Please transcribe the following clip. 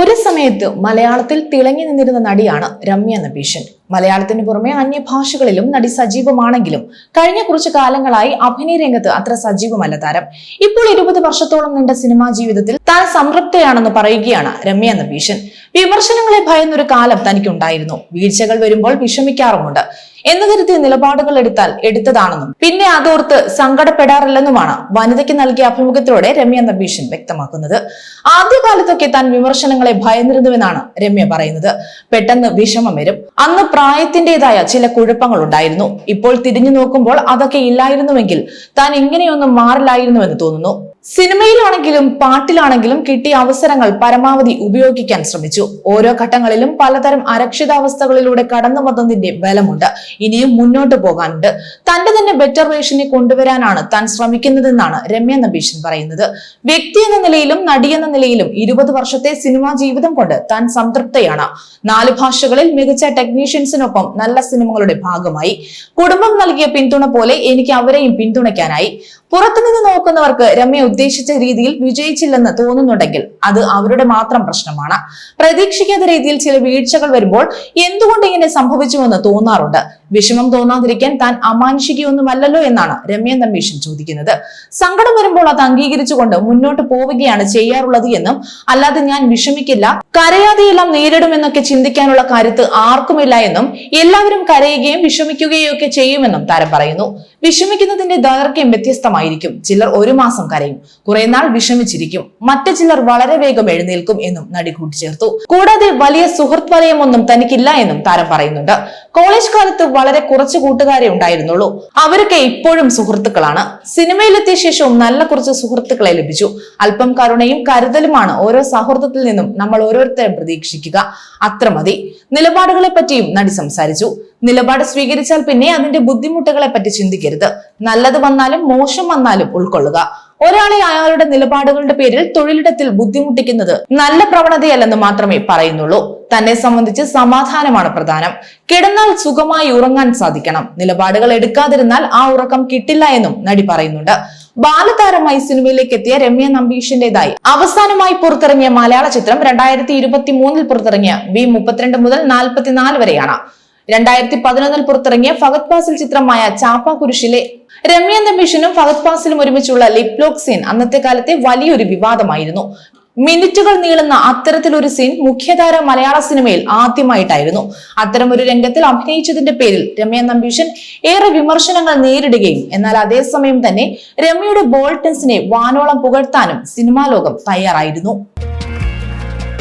ഒരു സമയത്ത് മലയാളത്തിൽ തിളങ്ങി നിന്നിരുന്ന നടിയാണ് രമ്യ നബീഷൻ. മലയാളത്തിന് പുറമെ അന്യഭാഷകളിലും നടി സജീവമാണെങ്കിലും കഴിഞ്ഞ കുറച്ചു കാലങ്ങളായി അഭിനയ രംഗത്ത് അത്ര സജീവമല്ല താരം. ഇപ്പോൾ ഇരുപത് വർഷത്തോളം നീണ്ട സിനിമാ ജീവിതത്തിൽ താൻ സംതൃപ്തയാണെന്ന് പറയുകയാണ് രമ്യ നബീഷൻ. വിമർശനങ്ങളെ ഭയന്നൊരു കാലം തനിക്കുണ്ടായിരുന്നു. വീഴ്ചകൾ വരുമ്പോൾ വിഷമിക്കാറുമുണ്ട്. എന്ന് കരുതിയ നിലപാടുകൾ എടുത്താൽ എടുത്തതാണെന്നും പിന്നെ അതോർത്ത് സങ്കടപ്പെടാറില്ലെന്നുമാണ് വനിതയ്ക്ക് നൽകിയ അഭിമുഖത്തിലൂടെ രമ്യ നബീഷൻ വ്യക്തമാക്കുന്നത്. ആദ്യകാലത്തൊക്കെ താൻ വിമർശനങ്ങളെ ഭയന്നിരുന്നുവെന്നാണ് രമ്യ പറയുന്നത്. പെട്ടെന്ന് വിഷമം വരും. അന്ന് പ്രായത്തിന്റേതായ ചില കുഴപ്പങ്ങൾ ഉണ്ടായിരുന്നു ഇപ്പോൾ തിരിഞ്ഞു നോക്കുമ്പോൾ അതൊക്കെ ഇല്ലായിരുന്നുവെങ്കിൽ താൻ ഇങ്ങനെയൊന്നും മാറില്ലായിരുന്നുവെന്ന് തോന്നുന്നു. സിനിമയിലാണെങ്കിലും പാട്ടിലാണെങ്കിലും കിട്ടിയ അവസരങ്ങൾ പരമാവധി ഉപയോഗിക്കാൻ ശ്രമിച്ചു. ഓരോ ഘട്ടങ്ങളിലും പലതരം അരക്ഷിതാവസ്ഥകളിലൂടെ കടന്നു വന്നതിന്റെ ബലമുണ്ട്. ഇനിയും മുന്നോട്ട് പോകാനുണ്ട്. തന്റെ തന്നെ ബെറ്റർ വേഷനെ കൊണ്ടുവരാനാണ് താൻ ശ്രമിക്കുന്നതെന്നാണ് രമ്യ നബീഷൻ പറയുന്നത്. വ്യക്തി എന്ന നിലയിലും നടി എന്ന നിലയിലും ഇരുപത് വർഷത്തെ സിനിമാ ജീവിതം കൊണ്ട് താൻ സംതൃപ്തയാണ്. നാല് ഭാഷകളിൽ മികച്ച ടെക്നീഷ്യൻസിനൊപ്പം നല്ല സിനിമകളുടെ ഭാഗമായി. കുടുംബം നൽകിയ പിന്തുണ പോലെ എനിക്ക് അവരെയും പിന്തുണയ്ക്കാനായി. പുറത്തുനിന്ന് നോക്കുന്നവർക്ക് രമ്യ ഉദ്ദേശിച്ച രീതിയിൽ വിജയിച്ചില്ലെന്ന് തോന്നുന്നുണ്ടെങ്കിൽ അത് അവരുടെ മാത്രം പ്രശ്നമാണ്. പ്രതീക്ഷിക്കാത്ത രീതിയിൽ ചില വീഴ്ചകൾ വരുമ്പോൾ എന്തുകൊണ്ട് ഇങ്ങനെ സംഭവിച്ചുവെന്ന് തോന്നാറുണ്ട്. വിഷമം തോന്നാതിരിക്കാൻ താൻ അമാനുഷികയൊന്നുമല്ലല്ലോ എന്നാണ് രമ്യൻ നമ്പീഷൻ ചോദിക്കുന്നത്. സങ്കടം വരുമ്പോൾ അത് അംഗീകരിച്ചുകൊണ്ട് മുന്നോട്ട് പോവുകയാണ് ചെയ്യാറുള്ളത് എന്നും അല്ലാതെ ഞാൻ വിഷമിക്കില്ല കരയാതെയെല്ലാം നേരിടുമെന്നൊക്കെ ചിന്തിക്കാനുള്ള കാര്യത്ത് ആർക്കുമില്ല എന്നും എല്ലാവരും കരയുകയും വിഷമിക്കുകയും ഒക്കെ ചെയ്യുമെന്നും താരം പറയുന്നു. വിഷമിക്കുന്നതിന്റെ ദൈർഘ്യം വ്യത്യസ്തമായിരിക്കും. ചിലർ ഒരു മാസം കരയും. കുറെ നാൾ വിഷമിച്ചിരിക്കും. മറ്റു ചിലർ വളരെ വേഗം എഴുന്നേൽക്കും എന്നും നടി കൂട്ടിച്ചേർത്തു. കൂടാതെ വലിയ സുഹൃത്ത് വലയമൊന്നും തനിക്കില്ല എന്നും താരം പറയുന്നുണ്ട്. കോളേജ് കാലത്ത് വളരെ കുറച്ച് കൂട്ടുകാരെ ഉണ്ടായിരുന്നുള്ളൂ. അവരൊക്കെ ഇപ്പോഴും സുഹൃത്തുക്കളാണ്. സിനിമയിലെത്തിയ ശേഷവും നല്ല കുറച്ച് സുഹൃത്തുക്കളെ ലഭിച്ചു. അല്പം കരുണയും കരുതലുമാണ് ഓരോ സൗഹൃദത്തിൽ നിന്നും നമ്മൾ ഓരോരുത്തരും പ്രതീക്ഷിക്കുക. അത്ര മതി. നിലപാടുകളെ പറ്റിയും നടി സംസാരിച്ചു. നിലപാട് സ്വീകരിച്ചാൽ പിന്നെ അതിന്റെ ബുദ്ധിമുട്ടുകളെ പറ്റി ചിന്തിക്കരുത്. നല്ലത് വന്നാലും മോശം വന്നാലും ഉൾക്കൊള്ളുക. ഒരാളെ അയാളുടെ നിലപാടുകളുടെ പേരിൽ തൊഴിലിടത്തിൽ ബുദ്ധിമുട്ടിക്കുന്നത് നല്ല പ്രവണതയല്ലെന്ന് മാത്രമേ പറയുന്നുള്ളൂ. തന്നെ സംബന്ധിച്ച് സമാധാനമാണ് പ്രധാനം. കിടന്നാൽ സുഖമായി ഉറങ്ങാൻ സാധിക്കണം. നിലപാടുകൾ എടുക്കാതിരുന്നാൽ ആ ഉറക്കം കിട്ടില്ല എന്നും നടി പറയുന്നുണ്ട്. ബാലതാരമായി സിനിമയിലേക്ക് എത്തിയ രമ്യ നമ്പീഷിന്റേതായി അവസാനമായി പുറത്തിറങ്ങിയ മലയാള ചിത്രം രണ്ടായിരത്തി ഇരുപത്തി മൂന്നിൽ പുറത്തിറങ്ങിയ വി മുപ്പത്തിരണ്ട് മുതൽ നാൽപ്പത്തിനാല് വരെയാണ്. രണ്ടായിരത്തി പതിനൊന്നിൽ പുറത്തിറങ്ങിയ ഫഗത് ഫാസിൽ ചിത്രമായ ചാപ്പ കുരിശിലെ രമ്യ നമ്പീഷനും ഫഗത് ഫാസിലും ഒരുമിച്ചുള്ള ലിപ് ലോക്ക് സീൻ അന്നത്തെ കാലത്തെ വലിയൊരു വിവാദമായിരുന്നു. മിനിറ്റുകൾ നീളുന്ന അത്തരത്തിലൊരു സീൻ മുഖ്യധാര മലയാള സിനിമയിൽ ആദ്യമായിട്ടായിരുന്നു. ഒരു രംഗത്തിൽ അഭിനയിച്ചതിന്റെ പേരിൽ രമ്യ നമ്പീഷൻ ഏറെ വിമർശനങ്ങൾ നേരിടുകയും എന്നാൽ അതേസമയം തന്നെ രമ്യയുടെ ബോൾട്ടൻസിനെ വാനോളം പുകഴ്ത്താനും സിനിമാ ലോകം തയ്യാറായിരുന്നു.